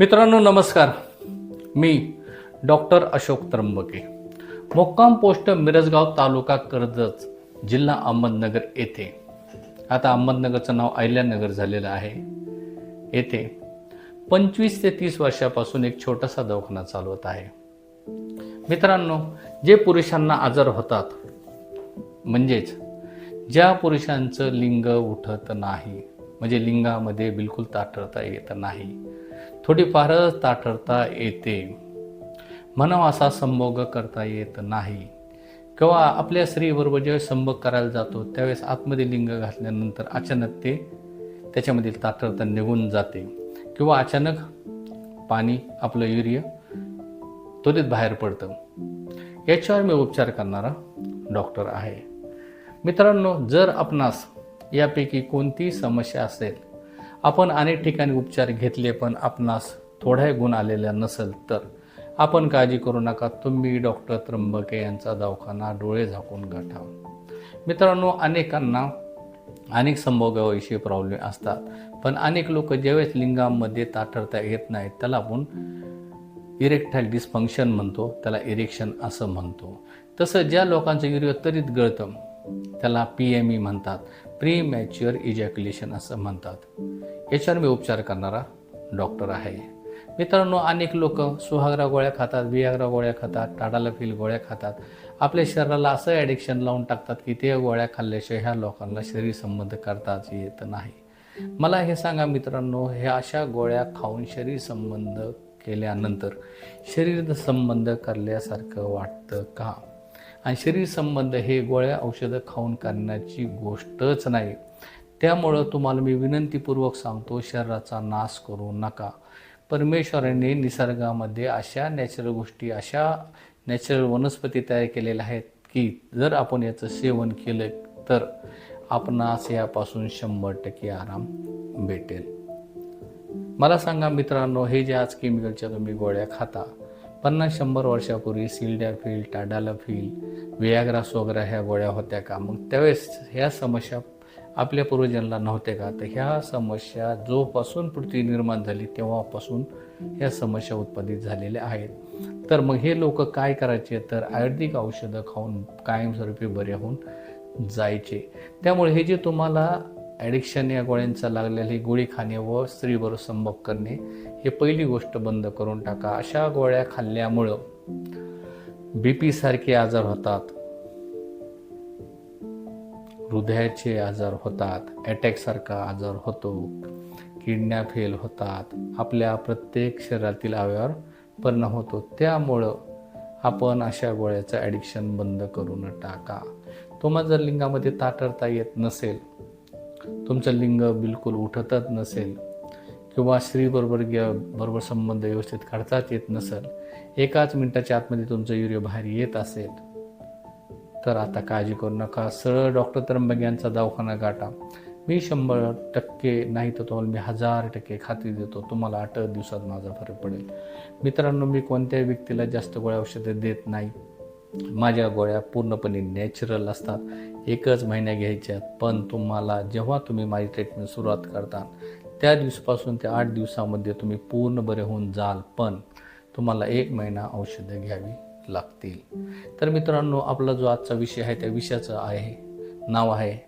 मित्रांनो नमस्कार. मी डॉक्टर अशोक त्र्यंबके. मुक्काम पोस्ट मिरजगाव तालुका कर्जत जिल्हा अहमदनगर येथे. आता अहमदनगरचं नाव अहिल्यानगर झालेलं आहे. येथे पंचवीस ते तीस वर्षापासून एक छोटासा दवाखाना चालवत आहे. मित्रांनो जे पुरुषांना आजार होतात म्हणजेच ज्या पुरुषांचं लिंग उठत नाही म्हणजे लिंगामध्ये बिलकुल ताटळता येत नाही थोडीफारच ताठरता येते. म्हणावा असा संभोग करता येत नाही. किंवा आपल्या स्त्रीबरोबर ज्यावेळेस संभोग करायला जातो त्यावेळेस आतमध्ये लिंग घातल्यानंतर अचानक ते त्याच्यामधील ताठरता निघून जाते. किंवा अचानक पाणी आपलं युरिया त्वरित बाहेर पडतं. याच्यावर मी उपचार करणारा डॉक्टर आहे. मित्रांनो जर आपणास यापैकी कोणतीही समस्या असेल आपण अनेक ठिकाणी उपचार घेतले पण आपणास थोड्या गुण आलेल्या नसेल तर. आपण काळजी करू नका. तुम्ही डॉक्टर त्र्यंबके यांचा दवाखाना डोळे झाकून गाठा. मित्रांनो अनेकांना अनेक संभोगाविषयी प्रॉब्लेम असतात पण अनेक लोक ज्यावेळेस लिंगामध्ये ताठरता येत नाहीत त्याला आपण इरेक्टाईल डिस्फंक्शन म्हणतो त्याला इरेक्शन असं म्हणतो. तसं ज्या लोकांचं युरिओ तरीत गळतं त्याला पी एम ई म्हणतात. प्री मॅच्युअर इजॅक्युलेशन असं म्हणतात. याच्यावर मी उपचार करणारा डॉक्टर आहे. मित्रांनो अनेक लोक सुहागरा गोळ्या खातात वियाग्रा गोळ्या खातात टाडाला फिल गोळ्या खातात. आपल्या शरीराला असं ॲडिक्शन लावून टाकतात की ते गोळ्या खाल्ल्याशिवाय ह्या लोकांना शरीर संबंध करताच येत नाही. मला हे सांगा मित्रांनो ह्या अशा गोळ्या खाऊन शरीर संबंध केल्यानंतर शरीर संबंध करल्यासारखं वाटतं का? आणि शरीर संबंध हे गोळ्या औषधं खाऊन करण्याची गोष्टच नाही. त्यामुळं तुम्हाला मी विनंतीपूर्वक सांगतो शरीराचा नाश करू नका. परमेश्वराने निसर्गामध्ये अशा नॅचरल गोष्टी अशा नॅचरल वनस्पती तयार केलेल्या आहेत की जर आपण याचं सेवन केलं तर आपणास यापासून शंभर टक्के आराम भेटेल. मला सांगा मित्रांनो हे जे आज केमिकलच्या तुम्ही गोळ्या खाता पन्नास शंभर वर्षापूर्वी सिल्डॅफिल टाडालाफिल वियाग्रास वगैरे ह्या गोळ्या होत्या का? मग त्यावेळेस ह्या समस्या आपल्या पूर्वजांना नव्हत्या का? तर ह्या समस्या जोपासून पृथ्वी निर्माण झाली तेव्हापासून ह्या समस्या उत्पादित झालेल्या आहेत. तर मग हे लोक काय करायचे? तर आयुर्वेदिक औषधं खाऊन कायमस्वरूपी बरे होऊन जायचे. त्यामुळे हे जे तुम्हाला ॲडिक्शन या गोळ्यांचा लागलेली गोळी खाणे व स्त्रीबरोबर संभोग करणे हे पहिली गोष्ट बंद करून टाका. अशा गोळ्या खाल्ल्यामुळं बी पी सारखे आजार होतात. हृदयाचे आजार होतात. अटॅकसारखा आजार होतो. किडन्या फेल होतात. आपल्या प्रत्येक शरीरातील अवयवावर परिणाम होतो. त्यामुळं आपण अशा गोळ्याचं ॲडिक्शन बंद करून टाका. तुम्हाला जर लिंगामध्ये ताटरता येत नसेल तुमचं लिंग बिलकुल उठतच नसेल किंवा स्त्रीबरोबर बरोबर संबंध व्यवस्थित काढताच येत नसेल एकाच मिनिटाच्या आतमध्ये तुमचं युरिया बाहेर येत असेल तर आता काळजी करू नका. सरळ डॉक्टर त्र्यंबक यांचा दवाखाना गाठा. मी शंभर टक्के नाही तर तुम्हाला मी हजार टक्के खात्री देतो. तुम्हाला आठ दिवसात माझा फरक पडेल. मित्रांनो मी कोणत्याही व्यक्तीला जास्त गोळ्या औषधं देत नाही. माझ्या गोळ्या पूर्णपणे नॅचरल असतात. एकच महिन्या घ्यायच्या पण तुम्हाला जेव्हा तुम्ही माझी ट्रीटमेंट सुरुवात करता त्या दिवसापासून त्या आठ दिवसामध्ये तुम्ही पूर्ण बरे होऊन जाल पण तुम्हाला एक महिना औषधं घ्यावी लागतील. तर मित्रांनो आपला जो आजचा विषय आहे त्या विषयाचं आहे नाव आहे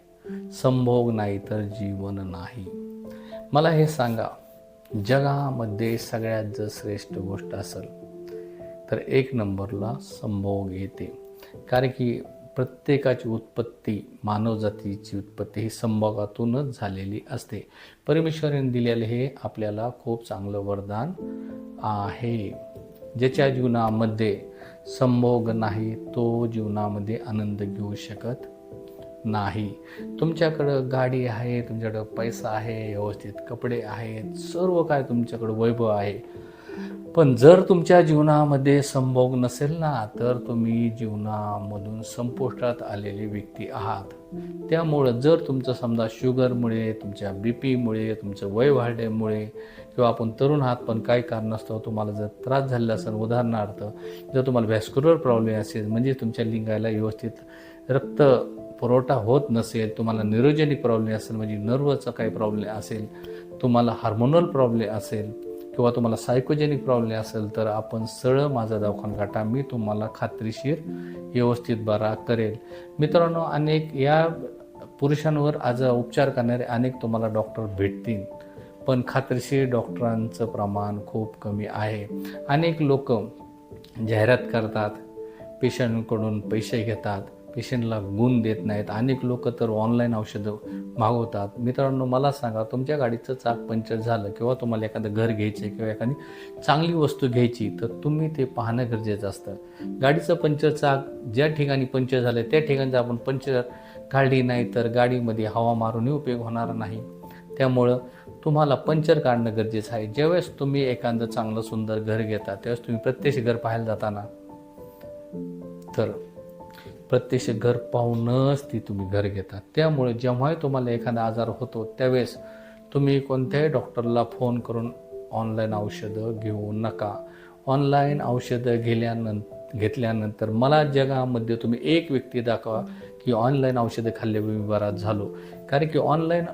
संभोग नाही तर जीवन नाही. मला हे सांगा जगामध्ये सगळ्यात जर श्रेष्ठ गोष्ट असेल तर एक नंबरला संभोग येते कारण की प्रत्येकाची उत्पत्ती मानवजातीची उत्पत्ती ही संभोगातूनच झालेली असते. परमेश्वराने दिलेले हे आपल्याला खूप चांगलं वरदान आहे. ज्याच्या जीवनामध्ये संभोग नाही तो जीवनामध्ये आनंद घेऊ शकत नाही. तुमच्याकडं गाडी आहे तुमच्याकडं पैसा आहे व्यवस्थित कपडे आहेत सर्व काय तुमच्याकडं वैभव आहे. पण जर तुमच्या जीवनामध्ये संभोग नसेल ना तर तुम्ही जीवनामधून संपुष्टात आलेली व्यक्ती आहात. त्यामुळं जर तुमचं समजा शुगरमुळे तुमच्या बी पीमुळे तुमचं वय वाढल्यामुळे किंवा आपण तरुण आहात पण काही कारणास्तव तुम्हाला जर त्रास झालेला असेल उदाहरणार्थ जर तुम्हाला व्हॅस्क्युलर प्रॉब्लेम असेल म्हणजे तुमच्या लिंगाला व्यवस्थित रक्त पुरवठा होत नसेल तुम्हाला न्यूरोजेनिक प्रॉब्लेम असेल म्हणजे नर्वचा काही प्रॉब्लेम असेल तुम्हाला हार्मोनल प्रॉब्लेम असेल किंवा तुम्हाला सायकोजेनिक प्रॉब्लेम असेल तर आपण सरळ माझा दवाखाना गाठा मी तुम्हाला खात्रीशीर व्यवस्थित बरा करेल. मित्रांनो अनेक या पुरुषांवर आज उपचार करणारे अनेक तुम्हाला डॉक्टर भेटतील पण खात्रीशीर डॉक्टरांचं प्रमाण खूप कमी आहे. अनेक लोक जाहिरात करतात पेशंटकडून पैसे घेतात पेशंटला गुण देत नाहीत. अनेक लोक तर ऑनलाईन औषधं मागवतात. मित्रांनो मला सांगा तुमच्या गाडीचं चाक पंक्चर झालं किंवा तुम्हाला एखादं घर घ्यायचं आहे किंवा एखादी चांगली वस्तू घ्यायची तर तुम्ही ते पाहणं गरजेचं असतं. गाडीचं पंक्चर चाक ज्या ठिकाणी पंक्चर झालं त्या ठिकाणी आपण पंक्चर काढली नाही तर गाडीमध्ये हवा मारूनही उपयोग होणार नाही. त्यामुळं तुम्हाला पंक्चर काढणं गरजेचं आहे. ज्यावेळेस तुम्ही एखादं चांगलं सुंदर घर घेता त्यावेळेस तुम्ही प्रत्यक्ष घर पाहायला जाताना. तर प्रत्यक्ष घर पाहूनच ती तुम्ही घर घेता त्यामुळे जेव्हाही तुम्हाला एखादा आजार होतो त्यावेळेस तुम्ही कोणत्याही डॉक्टरला फोन करून ऑनलाईन औषधं घेऊ नका. ऑनलाईन औषधं घेल्यानं घेतल्यानंतर मला जगामध्ये तुम्ही एक व्यक्ती दाखवा की ऑनलाईन औषधं खाल्ले मी बराच झालो. कारण की ऑनलाईन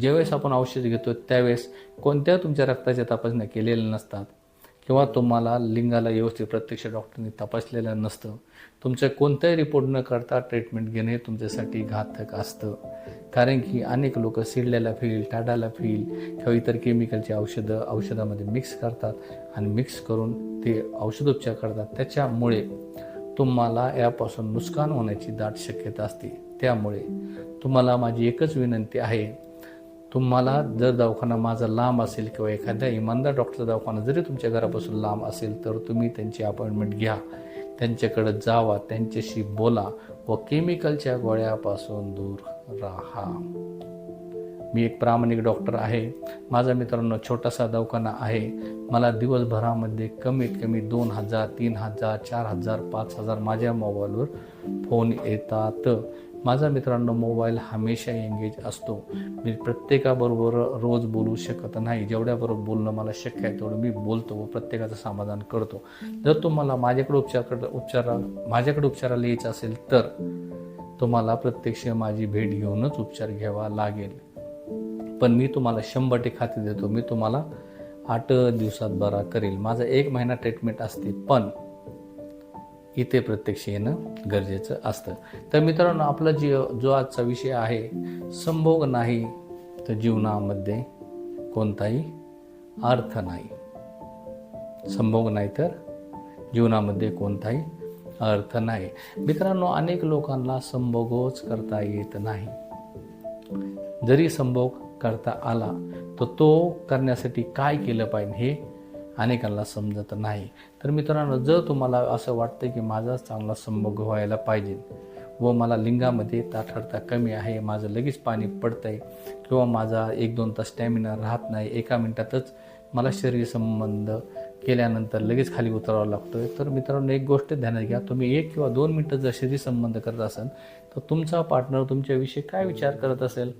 ज्यावेळेस आपण औषध घेतो त्यावेळेस कोणत्या तुमच्या रक्ताच्या तपासण्या केलेल्या नसतात. किंवा तुम्हाला लिंगाला व्यवस्थित प्रत्यक्ष डॉक्टरनी तपासलेलं नसतं. तुमचं कोणताही रिपोर्ट न करता ट्रीटमेंट घेणे तुमच्यासाठी घातक असतं. कारण की अनेक लोक सिडलेला फील टाडाला फील किंवा इतर केमिकलची औषधं औषधामध्ये मिक्स करतात आणि मिक्स करून ते औषधोपचार करतात. त्याच्यामुळे तुम्हाला यापासून नुकसान होण्याची दाट शक्यता असते. त्यामुळे तुम्हाला माझी एकच विनंती आहे तुम्हाला जर दवाखाना माझा लांब असेल किंवा एखाद्या इमानदार डॉक्टरचा दवाखाना जरी तुमच्या घरापासून लांब असेल तर तुम्ही त्यांची अपॉइंटमेंट घ्या. त्यांच्याकडे जावा त्यांच्याशी बोला व केमिकलच्या गोळ्यापासून दूर राहा. मी एक प्रामाणिक डॉक्टर आहे. माझा मित्रांनो छोटासा दवाखाना आहे. मला दिवसभरामध्ये कमीत कमी दोन हजार तीन हजार चार हजार पाच हजार माझ्या मोबाईलवर फोन येतात. माझा मित्रांनो मोबाईल हमेशा एंगेज असतो. मी प्रत्येकाबरोबर रोज बोलू शकत नाही. जेवढ्याबरोबर बोलणं मला शक्य आहे तेवढं मी बोलतो व प्रत्येकाचं समाधान करतो. जर तुम्हाला माझ्याकडे उपचार उपचारा माझ्याकडे उपचाराला यायचं असेल तर तुम्हाला प्रत्यक्ष माझी भेट घेऊनच उपचार घ्यावा लागेल. पण मी तुम्हाला शंभर टे खाते देतो मी तुम्हाला आठ दिवसात बरा करेल. माझा एक महिना ट्रीटमेंट असते पण इथे प्रत्यक्ष येणं गरजेचं असतं. तर मित्रांनो आपला जी जो आजचा विषय आहे संभोग नाही तर जीवनामध्ये कोणताही अर्थ नाही. संभोग नाही तर जीवनामध्ये कोणताही अर्थ नाही. मित्रांनो अनेक लोकांना संभोगच करता येत नाही. जरी संभोग करता आला तर तो करण्यासाठी काय केलं पाहिजे हे अनेकांना समजत नाही. तर मित्रांनो जर तुम्हाला असं वाटतं की माझा चांगला संभोग व्हायला पाहिजे व मला लिंगामध्ये ताठरता कमी आहे माझं लगेच पाणी पडतं आहे किंवा माझा एक दोन तास स्टॅमिना राहत नाही एका मिनटातच मला शरीर संबंध केल्यानंतर लगेच खाली उतरावा लागतो आहे तर मित्रांनो एक गोष्ट ध्यानात घ्या. तुम्ही एक किंवा दोन मिनटं जर शरीर संबंध करत असाल तर तुमचा पार्टनर तुमच्याविषयी काय विचार करत असेल?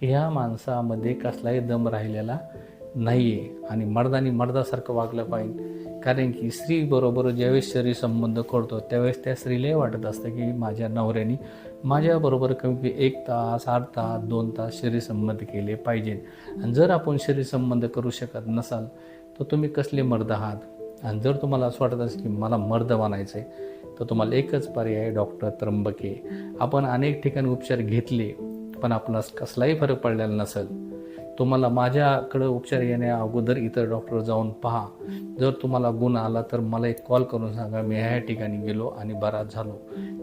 की ह्या माणसामध्ये कसलाही दम राहिलेला नाही आहे आणि मर्दानी मर्दासारखं वागलं पाहिजे. कारण की स्त्रीबरोबर ज्यावेळेस शरीर संबंध करतो त्यावेळेस त्या स्त्रीलाही वाटत असतं की माझ्या नवऱ्याने माझ्याबरोबर कमी एक तास आठ तास दोन तास शरीर संबंध केले पाहिजे. आणि जर आपण शरीर संबंध करू शकत नसाल तर तुम्ही कसले मर्द आहात? आणि जर तुम्हाला असं वाटत असेल की मला मर्द बनायचं आहे तर तुम्हाला एकच पर्याय डॉक्टर त्र्यंबके. आपण अनेक ठिकाणी उपचार घेतले पण आपणास कसलाही फरक पडलेला नसेल. तुम्हाला माझ्याकडं उपचार येण्या अगोदर इतर डॉक्टर जाऊन पहा. जर तुम्हाला गुण आला तर मला एक कॉल करून सांगा. मी ह्या ठिकाणी गेलो आणि बराच झालो.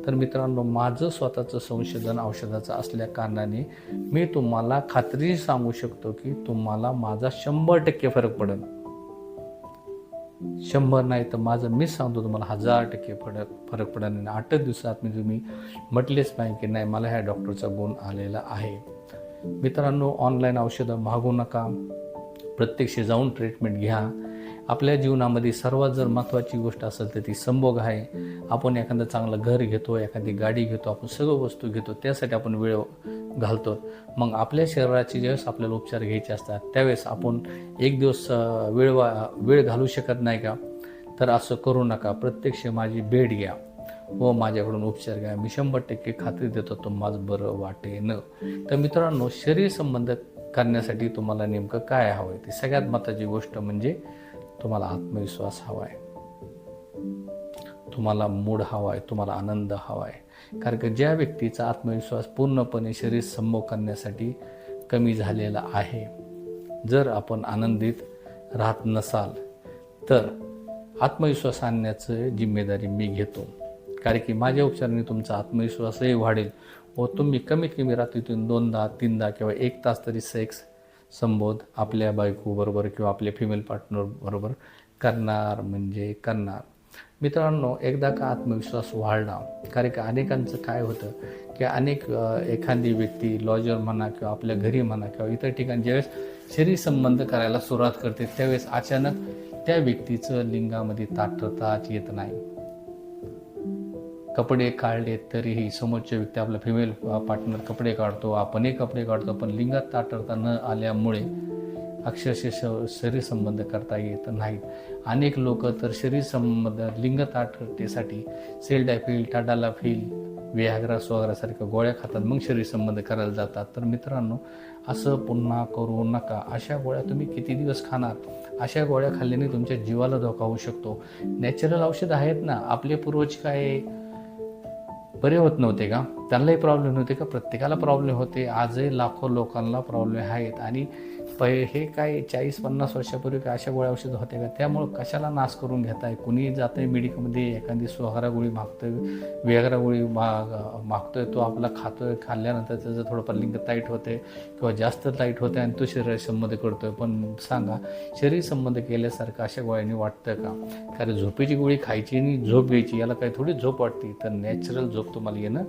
तर मित्रांनो माझं स्वतःचं संशोधन औषधाचं असल्या कारणाने मी तुम्हाला खात्री सांगू शकतो की तुम्हाला माझा शंभर टक्के फरक पडेल. शंभर नाही तर माझं मीच सांगतो तुम्हाला हजार टक्के फरक फरक पडेल. आणि आठच दिवसात मी तुम्ही म्हटलेच नाही की नाही मला ह्या डॉक्टरचा गुण आलेला आहे. मित्रांनो ऑनलाईन औषधं मागू नका. प्रत्यक्ष जाऊन ट्रीटमेंट घ्या. आपल्या जीवनामध्ये सर्वात जर महत्त्वाची गोष्ट असेल तर ती संभोग आहे. आपण एखादं चांगलं घर घेतो एखादी गाडी घेतो आपण सगळं वस्तू घेतो त्यासाठी आपण वेळ घालतो. मग आपल्या शरीराचे ज्यावेळेस आपल्याला उपचार घ्यायचे असतात त्यावेळेस आपण एक दिवस वेळ वा वेळ घालू शकत नाही का? तर असं करू नका. प्रत्यक्ष माझी भेट घ्या. व माझ्याकडून उपचार घ्या. मी शंभर टक्के खात्री देतो तो माझं बरं वाटेन. तर मित्रांनो शरीर संबंध करण्यासाठी तुम्हाला नेमकं काय हवं आहे ती सगळ्यात महत्त्वाची गोष्ट म्हणजे तुम्हाला आत्मविश्वास हवा आहे तुम्हाला मूड हवा आहे तुम्हाला आनंद हवा आहे कारण की ज्या व्यक्तीचा आत्मविश्वास पूर्णपणे शरीर संभोग करण्यासाठी कमी झालेला आहे जर आपण आनंदित राहत नसाल तर आत्मविश्वास आणण्याचं जिम्मेदारी मी घेतो. कारण की माझ्या उपचाराने तुमचा आत्मविश्वासही वाढेल. व तुम्ही कमीत कमी रात्रीतून दोनदा तीनदा किंवा एक तास तरी सेक्स संबोध आपल्या बायकोबरोबर किंवा आपल्या फिमेल पार्टनरबरोबर करणार म्हणजे करणार. मित्रांनो एकदा का आत्मविश्वास वाढला कारण की अनेकांचं काय होतं की अनेक एखादी व्यक्ती लॉजर म्हणा किंवा आपल्या घरी म्हणा किंवा इतर ठिकाणी ज्यावेळेस शरीर संबंध करायला सुरुवात करते त्यावेळेस अचानक त्या व्यक्तीचं लिंगामध्ये ताठरताच येत नाही. कपडे काढले तरीही समोरच्या व्यक्ती आपला फिमेल पार्टनर कपडे काढतो आपणही कपडे काढतो पण लिंगात ताटरता न आल्यामुळे अक्षरशः श- शरीर संबंध करता येत नाहीत. अनेक लोक तर शरीर संबंध लिंग डायफिल टाडाला टाडालाफिल व्याघ्रा सोगरासारख्या गोळ्या खातात मग शरीर संबंध करायला जातात. तर मित्रांनो असं पुन्हा करू नका. अशा गोळ्या तुम्ही किती दिवस खाणार? अशा गोळ्या खाल्ल्याने तुमच्या जीवाला धोका होऊ शकतो. नॅचरल औषध आहेत ना. आपले पूर्वज काय बरे होत नव्हते का? त्यांनाही प्रॉब्लेम नव्हते का? प्रत्येकाला प्रॉब्लेम होते. आजही लाखो लोकांना प्रॉब्लेम आहेत. आणि पै हे काय चाळीस पन्नास वर्षापूर्वी काय अशा गोळ्या औषध होत्या का? त्यामुळं कशाला नाश करून घेताय? कुणी आहे मेडिकलमध्ये एखादी सोहारा गोळी मागतोय वेगळा गोळी माग मागतोय तो आपला खातोय खाल्ल्यानंतर त्याचं थोडंफार लिंग टाईट होते किंवा जास्त टाईट होते आणि तो शरीर संबंध करतोय. पण सांगा शरीर संबंध केल्यासारखं अशा गोळ्यांनी वाटतं का? कारण झोपेची गोळी खायची आणि झोप घ्यायची याला काही थोडी झोप वाटते. तर नॅचरल झोप तुम्हाला येणं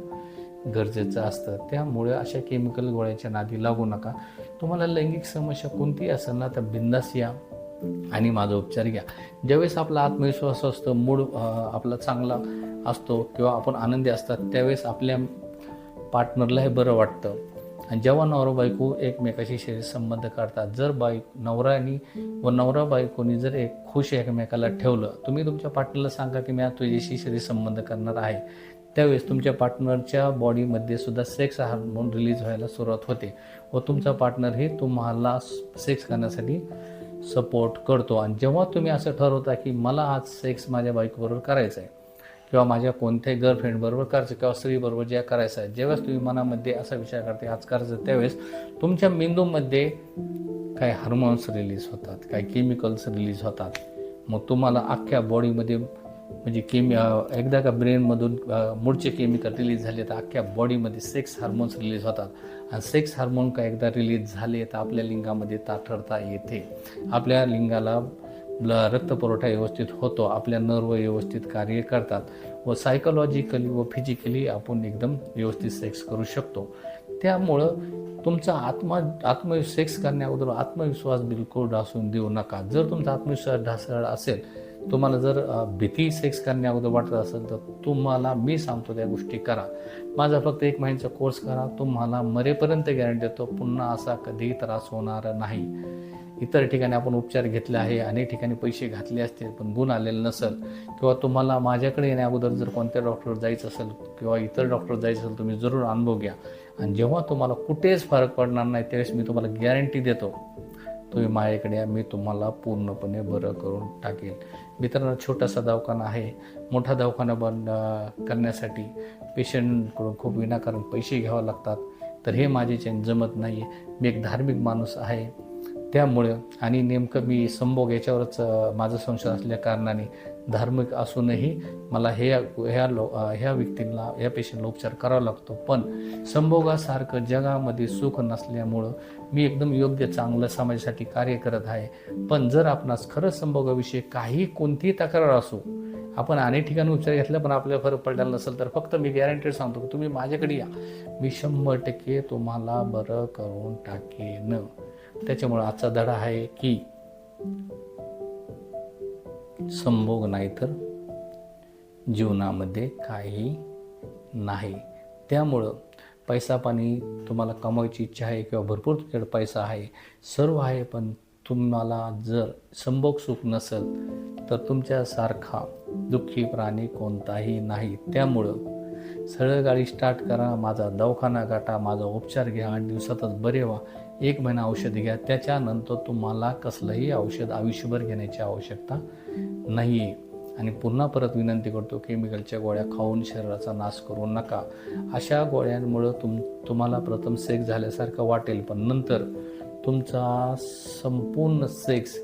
गरजेचं असतं. त्यामुळे अशा केमिकल गोळ्याच्या नादी लागू नका. तुम्हाला लैंगिक समस्या कोणतीही असेल ना तर बिंदास या आणि माझा उपचार घ्या. ज्यावेळेस आपला आत्मविश्वास असतो मूड आपला चांगला असतो किंवा आपण आनंदी असतात त्यावेळेस आपल्या पार्टनरला हे बरं वाटतं. आणि जेव्हा नवरा बायको एकमेकाशी शरीर संबंध काढतात जर बाई नवरानी व नवरा बायकोनी जर एक खुश एकमेकाला ठेवलं तुम्ही तुमच्या पार्टनरला सांगा की मी तुझ्याशी शरीर संबंध करणार आहे. त्यावेळेस तुमच्या पार्टनरच्या बॉडीमध्ये सुद्धा सेक्स हार्मोन रिलीज व्हायला सुरुवात होते व तुमचा पार्टनरही तुम्हाला सेक्स करण्यासाठी सपोर्ट करतो. आणि जेव्हा तुम्ही असं ठरवता की मला आज सेक्स माझ्या बायकोबरोबर करायचं आहे किंवा माझ्या कोणत्याही गर्लफ्रेंडबरोबर करायचं किंवा स्त्रीबरोबर ज्या करायचं आहे ज्यावेळेस तुम्ही मनामध्ये असा विचार करते आज करायचं त्यावेळेस तुमच्या मेंदूमध्ये काही हार्मोन्स रिलीज होतात काही केमिकल्स रिलीज होतात. मग तुम्हाला अख्ख्या बॉडीमध्ये म्हणजे केमी एकदा का ब्रेनमधून मूळचे केमिकल रिलीज झाले तर अख्ख्या बॉडीमध्ये सेक्स हार्मोन्स रिलीज होतात. आणि सेक्स हार्मोन का एकदा रिलीज झाले तर आपल्या लिंगामध्ये ताठरता येते. आपल्या लिंगाला ब्ल- रक्तपुरवठा व्यवस्थित होतो आपल्या नर्व व्यवस्थित कार्य करतात व सायकोलॉजिकली व फिजिकली आपण एकदम व्यवस्थित सेक्स करू शकतो. त्यामुळं तुमचा आत्मा आत्म सेक्स करण्याअगोदर आत्मविश्वास बिलकुल ढासून देऊ नका. जर तुमचा आत्मविश्वास ढासळ असेल तुम्हाला जर भीती सेक्स करण्याअगोदर वाटत असेल तर तुम्हाला मी सांगतो त्या गोष्टी करा. माझा फक्त एक महिन्याचा कोर्स करा. तुम्हाला मरेपर्यंत गॅरंटी देतो पुन्हा असा कधीही त्रास होणार नाही. इतर ठिकाणी आपण उपचार घेतले आहे अनेक ठिकाणी पैसे घातले असतील पण गुण आलेलं नसेल. किंवा तुम्हाला माझ्याकडे येण्या अगोदर जर कोणत्या डॉक्टर जायचं असेल किंवा इतर डॉक्टर जायचं असेल तुम्ही जरूर अनुभव घ्या. आणि जेव्हा तुम्हाला कुठेच फरक पडणार नाही त्यावेळेस मी तुम्हाला गॅरंटी देतो. तुम्ही माझ्याकडे या मी तुम्हाला पूर्णपणे बरं करून टाकेल. मित्रांनो छोटासा दवाखाना आहे. मोठा दवाखाना बंद करण्यासाठी पेशंटकडून खूप विनाकारण पैसे घ्यावे लागतात. तर हे माझे जमत नाही मी एक धार्मिक माणूस आहे. त्यामुळे आणि नेमकं मी संभोग याच्यावरच माझं संशय असल्या कारणाने धार्मिक असूनही मला हे ह्या लो ह्या व्यक्तींना ह्या पेशंटला उपचार करावा लागतो. पण संभोगासारखं जगामध्ये सुख नसल्यामुळं मी एकदम योग्य चांगलं समाजासाठी कार्य करत आहे. पण जर आपणास खरंच संभोगाविषयी काही कोणतीही तक्रार असो आपण अनेक ठिकाणी उपचार घेतला पण आपल्याला फरक पडलेला नसेल तर फक्त मी गॅरंटेड सांगतो की तुम्ही माझ्याकडे या. मी शंभर टक्के तुम्हाला बरं करून टाकेन. त्याच्यामुळे आजचा धडा आहे की संभोग नाही तर जीवनामध्ये काही नाही. त्यामुळं पैसा पाणी तुम्हाला कमवायची इच्छा आहे किंवा भरपूर तुमच्याकडे पैसा आहे सर्व आहे पण तुम्हाला जर संभोग सुख नसेल तर तुमच्यासारखा दुःखी प्राणी कोणताही नाही. त्यामुळं सरळ गाडी स्टार्ट करा माझा दवाखाना गाठा माझा उपचार घ्या आठ दिवसातच बरे व्हा. एक महिना औषध घ्या. त्याच्यानंतर तुम्हाला कसलंही औषध आयुष्यभर घेण्याची आवश्यकता नाही आहे आणि पुन्हा परत विनंती करतो केमिकलच्या गोळ्या खाऊन शरीराचा नाश करू नका. अशा गोळ्यांमुळं तुम तुम्हाला प्रथम सेक्स झाल्यासारखं वाटेल पण नंतर तुमचा संपूर्ण सेक्स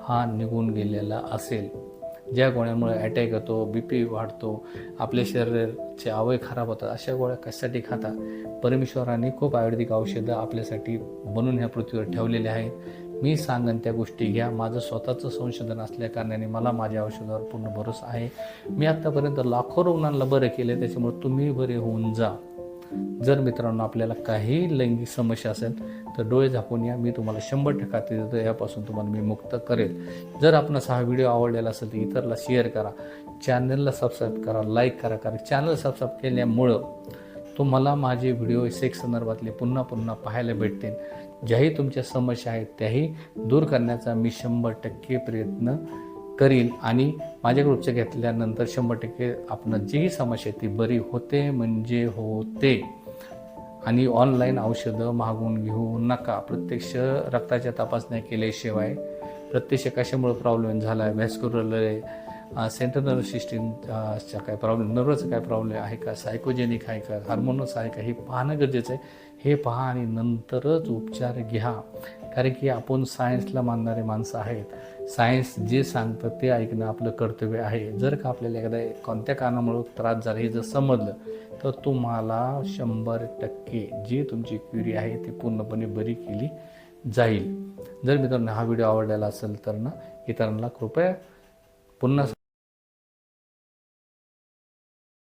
हा निघून गेलेला असेल. ज्या गोळ्यांमुळे अटॅक येतो बी पी वाढतो आपल्या शरीराचे अवय खराब होतात अशा गोळ्या कशासाठी खाता? परमेश्वराने खूप आयुर्वेदिक औषधं आपल्यासाठी बनून ह्या पृथ्वीवर ठेवलेले आहेत. मी सांगन त्या गोष्टी घ्या. माझं स्वतःचं संशोधन असल्या कारणाने मला माझ्या औषधावर पूर्ण भरोसा आहे. मी आत्तापर्यंत लाखो रुग्णांना बरं केलं त्याच्यामुळे तुम्ही बरे होऊन जा. जर मित्रांनो आपल्याला काही लैंगिक समस्या असेल तर डोळे झाकून या. मी तुम्हाला शंभर टक्का ते देतो यापासून तुम्हाला मी मुक्त करेल. जर आपणास हा व्हिडिओ आवडलेला असेल तर इतरला शेअर करा. चॅनलला सबस्क्राईब करा लाईक करा कारण चॅनल सबस्क्राईब केल्यामुळं तुम्हाला माझे व्हिडिओ सेक्स संदर्भातले पुन्हा पुन्हा पाहायला भेटतील. ज्याही तुमच्या समस्या आहेत त्याही दूर करण्याचा मी शंभर टक्के प्रयत्न करील आणि माझ्याकडे उपचार घेतल्यानंतर शंभर टक्के आपण जीही समस्या आहे ती बरी होते म्हणजे होते. आणि ऑनलाईन औषधं मागवून घेऊ नका. प्रत्यक्ष रक्ताच्या तपासण्या केल्याशिवाय प्रत्यक्ष कशामुळे प्रॉब्लेम झाला आहे व्हॅस्क्युलर सेंट्रल नर्वस सिस्टीमचा काय प्रॉब्लेम नर्वचा काय प्रॉब्लेम आहे का? सायकोजेनिक आहे का? हार्मोनस आहे का? हे पाहणं गरजेचं आहे. हे पहा आणि नंतरच उपचार घ्या. कारण की आपण सायन्सला मानणारे माणसं आहेत. सायन्स जे सांगतं ते ऐकणं आपलं कर्तव्य आहे. जर का आपल्याला एखाद्या कोणत्या कारणामुळं त्रास झाला हे जर समजलं तर तुम्हाला शंभर टक्के जी तुमची क्युरी आहे ती पूर्णपणे बरी केली जाईल. जर मित्रांनो हा व्हिडिओ आवडलेला असेल तर ना इतरांना कृपया पुन्हा